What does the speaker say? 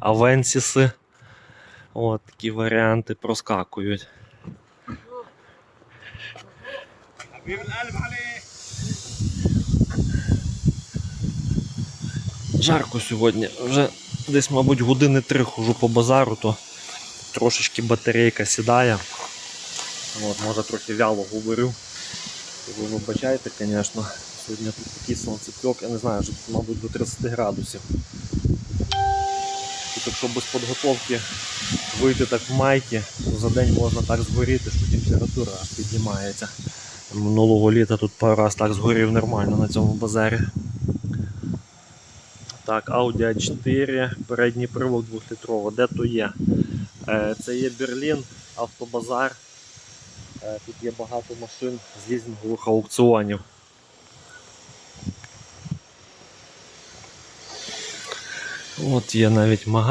Авенсіси. От такі варіанти проскакують. Жарко сьогодні. Вже десь, мабуть, години три хожу по базару, то трошечки батарейка сідає. От, може трохи вяло говорю. Ви вибачайте, звісно. Сьогодні тут такий сонцепьок, я не знаю, вже, мабуть, до 30 градусів. Тут, якщо без підготовки вийти так в майки, за день можна так згоріти, що температура піднімається. Минулого літа тут пару раз так згорів нормально на цьому базарі. Так, Audi A4, передній привод 2-літровий. Де то є? Е, Це є Берлін, автобазар. Е, Тут є багато машин з лізингових аукціонів. От є навіть магазин.